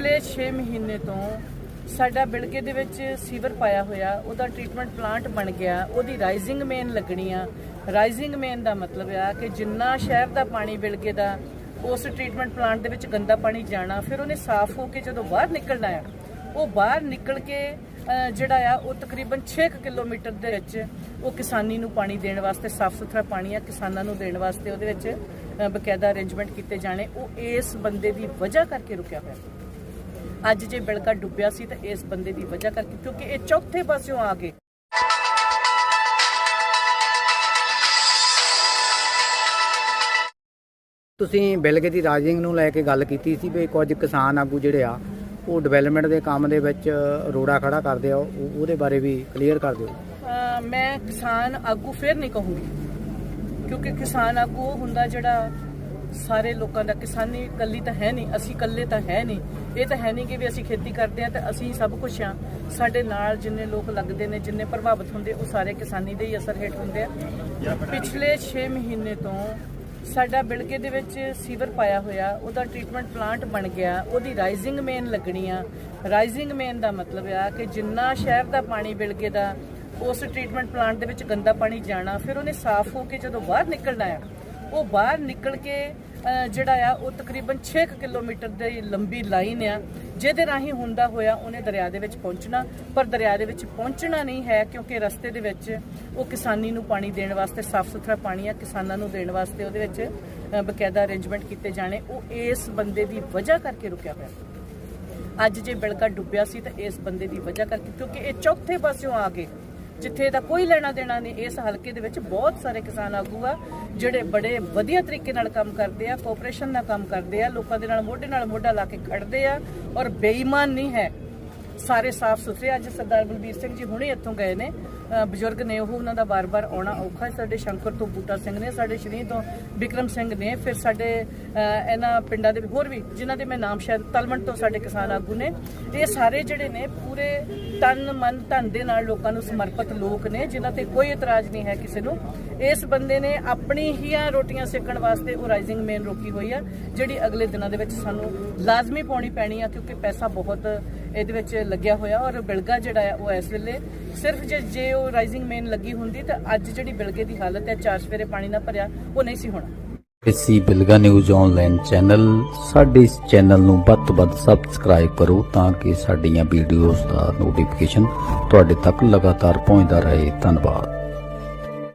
ਪਿਛਲੇ 6 ਮਹੀਨੇ ਤੋਂ ਸਾਡਾ ਬਿਲਗੇ ਦੇ ਵਿੱਚ ਸੀਵਰ ਪਾਇਆ ਹੋਇਆ, ਉਹਦਾ ਟ੍ਰੀਟਮੈਂਟ ਪਲਾਂਟ ਬਣ ਗਿਆ, ਉਹਦੀ ਰਾਈਜ਼ਿੰਗ ਮੇਨ ਲੱਗਣੀ ਆ। ਰਾਈਜ਼ਿੰਗ ਮੇਨ ਦਾ ਮਤਲਬ ਆ ਕਿ ਜਿੰਨਾ ਸ਼ਹਿਰ ਦਾ ਪਾਣੀ ਬਿਲਗੇ ਦਾ, ਉਸ ਟ੍ਰੀਟਮੈਂਟ ਪਲਾਂਟ ਦੇ ਵਿੱਚ ਗੰਦਾ ਪਾਣੀ ਜਾਣਾ, ਫਿਰ ਉਹਨੇ ਸਾਫ਼ ਹੋ ਕੇ ਜਦੋਂ ਬਾਹਰ ਨਿਕਲਣਾ ਆ, ਉਹ ਬਾਹਰ ਨਿਕਲ ਕੇ ਜਿਹੜਾ ਆ, ਉਹ ਤਕਰੀਬਨ 6 ਕਿਲੋਮੀਟਰ ਦੇ ਵਿੱਚ ਉਹ ਕਿਸਾਨੀ ਨੂੰ ਪਾਣੀ ਦੇਣ ਵਾਸਤੇ ਸਾਫ਼ ਸੁਥਰਾ ਪਾਣੀ ਆ ਕਿਸਾਨਾਂ ਨੂੰ ਦੇਣ ਵਾਸਤੇ ਉਹਦੇ ਵਿੱਚ ਬਕਾਇਦਾ ਅਰੇਂਜਮੈਂਟ ਕੀਤੇ ਜਾਣੇ, ਉਹ ਇਸ ਬੰਦੇ ਦੀ ਵਜ੍ਹਾ ਕਰਕੇ ਰੁਕਿਆ ਹੋਇਆ। ਅੱਜ ਜੇ ਬਿਲਕਾ ਡੁੱਬਿਆ ਸੀ ਤਾਂ ਇਸ ਬੰਦੇ ਦੀ ਵਜ੍ਹਾ ਕਰਕੇ ਕਿਉਂਕਿ ਇਹ ਚੌਥੇ ਪਾਸਿਓਂ ਆ ਕੇ ਤੁਸੀਂ ਬਿਲਗੇ ਦੀ ਰਾਈਜ਼ਿੰਗ ਨੂੰ ਲੈ ਕੇ ਗੱਲ ਕੀਤੀ ਸੀ ਵੀ ਕੁਝ ਕਿਸਾਨ ਆਗੂ ਜਿਹੜੇ ਆ ਉਹ ਡਿਵੈਲਪਮੈਂਟ ਦੇ ਕੰਮ ਦੇ ਵਿੱਚ ਰੋੜਾ ਖੜਾ ਕਰਦੇ ਆ ਉਹ- ਉਹਦੇ ਬਾਰੇ ਵੀ ਕਲੀਅਰ ਕਰ ਦਿਓ। ਅਹ, ਮੈਂ ਕਿਸਾਨ ਆਗੂ ਫੇਰ ਨਹੀਂ ਕਹੂੰਗੀ ਕਿਉਂਕਿ ਕਿਸਾਨ ਆਗੂ ਉਹ ਹੁੰਦਾ ਜਿਹੜਾ ਸਾਰੇ ਲੋਕਾਂ ਦਾ ਕਿਸਾਨੀ ਇਕੱਲੀ ਤਾਂ ਹੈ ਨਹੀਂ, ਅਸੀਂ ਇਕੱਲੇ ਤਾਂ ਹੈ ਨਹੀਂ। ਇਹ ਤਾਂ ਹੈ ਨਹੀਂ ਕਿ ਵੀ ਅਸੀਂ ਖੇਤੀ ਕਰਦੇ ਆ ਤੇ ਅਸੀਂ ਸਭ ਕੁਝ ਆ ਸਾਡੇ ਨਾਲ ਜਿੰਨੇ ਲੋਕ ਲੱਗਦੇ ਨੇ, ਜਿੰਨੇ ਪ੍ਰਭਾਵਿਤ ਹੁੰਦੇ, ਉਹ ਸਾਰੇ ਕਿਸਾਨੀ ਦੇ ਹੀ ਅਸਰ ਹੇਠ ਹੁੰਦੇ ਆ। ਪਿਛਲੇ 6 ਮਹੀਨੇ ਤੋਂ ਸਾਡਾ ਬਿਲਗੇ ਦੇ ਵਿੱਚ ਸੀਵਰ ਪਾਇਆ ਹੋਇਆ, ਉਹਦਾ ਟ੍ਰੀਟਮੈਂਟ ਪਲਾਂਟ ਬਣ ਗਿਆ, ਉਹਦੀ ਰਾਈਜ਼ਿੰਗ ਮੇਨ ਲੱਗਣੀ ਆ। ਰਾਈਜ਼ਿੰਗ ਮੇਨ ਦਾ ਮਤਲਬ ਆ ਕਿ ਜਿੰਨਾ ਸ਼ਹਿਰ ਦਾ ਪਾਣੀ ਬਿਲਗੇ ਦਾ, ਉਸ ਟ੍ਰੀਟਮੈਂਟ ਪਲਾਂਟ ਦੇ ਵਿੱਚ ਗੰਦਾ ਪਾਣੀ ਜਾਣਾ, ਫਿਰ ਉਹਨੇ ਸਾਫ਼ ਹੋ ਕੇ ਜਦੋਂ ਬਾਹਰ ਨਿਕਲਣਾ ਆ ਉਹ ਬਾਹਰ ਨਿਕਲ ਕੇ ਜਿਹੜਾ ਆ, ਉਹ ਤਕਰੀਬਨ 6 ਕਿਲੋਮੀਟਰ ਦੀ ਲੰਬੀ ਲਾਈਨ ਆ, ਜਿਹਦੇ ਰਾਹੀਂ ਹੁੰਦਾ ਹੋਇਆ ਉਹਨੇ ਦਰਿਆ ਦੇ ਵਿੱਚ ਪਹੁੰਚਣਾ। ਪਰ ਦਰਿਆ ਦੇ ਵਿੱਚ ਪਹੁੰਚਣਾ ਨਹੀਂ ਹੈ, ਕਿਉਂਕਿ ਰਸਤੇ ਦੇ ਵਿੱਚ ਉਹ ਕਿਸਾਨੀ ਨੂੰ ਪਾਣੀ ਦੇਣ ਵਾਸਤੇ ਸਾਫ਼ ਸੁਥਰਾ ਪਾਣੀ ਆ ਕਿਸਾਨਾਂ ਨੂੰ ਦੇਣ ਵਾਸਤੇ ਉਹਦੇ ਵਿੱਚ ਬਕਾਇਦਾ ਅਰੇਂਜਮੈਂਟ ਕੀਤੇ ਜਾਣੇ। ਉਹ ਇਸ ਬੰਦੇ ਦੀ ਵਜ੍ਹਾ ਕਰਕੇ ਰੁਕਿਆ ਪਿਆ ਅੱਜ ਜੇ ਬਿਲਕਾ ਡੁੱਬਿਆ ਸੀ ਤਾਂ ਇਸ ਬੰਦੇ ਦੀ ਵਜ੍ਹਾ ਕਰਕੇ, ਕਿਉਂਕਿ ਇਹ ਚੌਥੇ ਪਾਸਿਓਂ ਆ ਕੇ ਜਿੱਥੇ ਦਾ ਕੋਈ ਲੈਣਾ ਦੇਣਾ ਨਹੀਂ, ਇਸ ਹਲਕੇ ਦੇ ਵਿੱਚ ਬਹੁਤ ਸਾਰੇ ਕਿਸਾਨ ਆਗੂ ਆ, ਜਿਹੜੇ ਬੜੇ ਵਧੀਆ ਤਰੀਕੇ ਨਾਲ ਕੰਮ ਕਰਦੇ ਆ ਕੋਆਪਰੇਸ਼ਨ ਨਾਲ ਕੰਮ ਕਰਦੇ ਆ, ਲੋਕਾਂ ਦੇ ਨਾਲ ਮੋਢੇ ਨਾਲ ਮੋਢਾ ਲਾ ਕੇ ਖੜਦੇ ਆ ਔਰ ਬੇਈਮਾਨ ਨਹੀਂ ਹੈ। ਸਾਰੇ ਸਾਫ਼ ਸੁਥਰੇ। ਅੱਜ ਸਰਦਾਰ ਬਲਬੀਰ ਸਿੰਘ ਜੀ ਹੁਣੇ ਇੱਥੋਂ ਗਏ ਨੇ। ਬਜ਼ੁਰਗ ਨੇ ਉਹ ਉਹਨਾਂ ਦਾ ਬਾਰ-ਬਾਰ ਆਉਣਾ ਔਖਾ ਹੈ। ਸਾਡੇ ਸ਼ੰਕਰ ਤੋਂ ਬੂਟਾ ਸਿੰਘ ਨੇ, ਸਾਡੇ ਸ਼੍ਰੀ ਤੋਂ ਵਿਕਰਮ ਸਿੰਘ ਨੇ, ਫਿਰ ਸਾਡੇ ਇਹਨਾਂ ਪਿੰਡਾਂ ਦੇ ਹੋਰ ਵੀ, ਜਿਨ੍ਹਾਂ ਦੇ ਮੈਂ ਨਾਮ ਸ਼ਾਇਦ ਤਲਮਣ ਤੋਂ ਸਾਡੇ ਕਿਸਾਨ ਆਗੂ ਨੇ। ਇਹ ਸਾਰੇ ਜਿਹੜੇ ਨੇ ਪੂਰੇ ਤਨ, ਮਨ, ਧਨ ਦੇ ਨਾਲ ਲੋਕਾਂ ਨੂੰ ਸਮਰਪਿਤ ਲੋਕ ਨੇ, ਜਿਨ੍ਹਾਂ ਤੇ ਕੋਈ ਇਤਰਾਜ਼ ਨਹੀਂ ਹੈ ਕਿਸੇ ਨੂੰ। ਇਸ ਬੰਦੇ ਨੇ ਆਪਣੀ ਹੀ ਰੋਟੀਆਂ ਸੇਕਣ ਵਾਸਤੇ ਉਹ ਰਾਈਜ਼ਿੰਗ ਮੇਨ ਰੋਕੀ ਹੋਈ ਆ, ਜਿਹੜੀ ਅਗਲੇ ਦਿਨਾਂ ਦੇ ਵਿੱਚ ਸਾਨੂੰ ਲਾਜ਼ਮੀ ਪਾਉਣੀ ਪੈਣੀ ਆ, ਕਿਉਂਕਿ ਪੈਸਾ ਬਹੁਤ ਇਹਦੇ ਵਿੱਚ ਲੱਗਿਆ ਹੋਇਆ ਔਰ ਬਿਲਗਾ ਜਿਹੜਾ ਆ ਉਹ ਇਸ ਵੇਲੇ ਸਿਰਫ ਜੇ ਜੇ ਉਹ ਰਾਈਜ਼ਿੰਗ ਮੇਨ ਲੱਗੀ ਹੁੰਦੀ ਤਾਂ ਅੱਜ ਜਿਹੜੀ ਬਿਲਗੇ ਦੀ ਹਾਲਤ ਹੈ, ਚਾਰ ਸਵੇਰੇ ਪਾਣੀ ਨਾਲ ਭਰਿਆ, ਉਹ ਨਹੀਂ ਸੀ ਹੋਣਾ। ਇਸੀ ਬਿਲਗਾ ਨਿਊਜ਼ ਆਨਲਾਈਨ ਚੈਨਲ ਸਾਡੇ ਇਸ ਚੈਨਲ ਨੂੰ ਵੱਧ ਤੋਂ ਵੱਧ ਸਬਸਕ੍ਰਾਈਬ ਕਰੋ ਤਾਂ ਕਿ ਸਾਡੀਆਂ ਵੀਡੀਓਜ਼ ਦਾ ਨੋਟੀਫਿਕੇਸ਼ਨ ਤੁਹਾਡੇ ਤੱਕ ਲਗਾਤਾਰ ਪਹੁੰਚਦਾ ਰਹੇ। ਧੰਨਵਾਦ।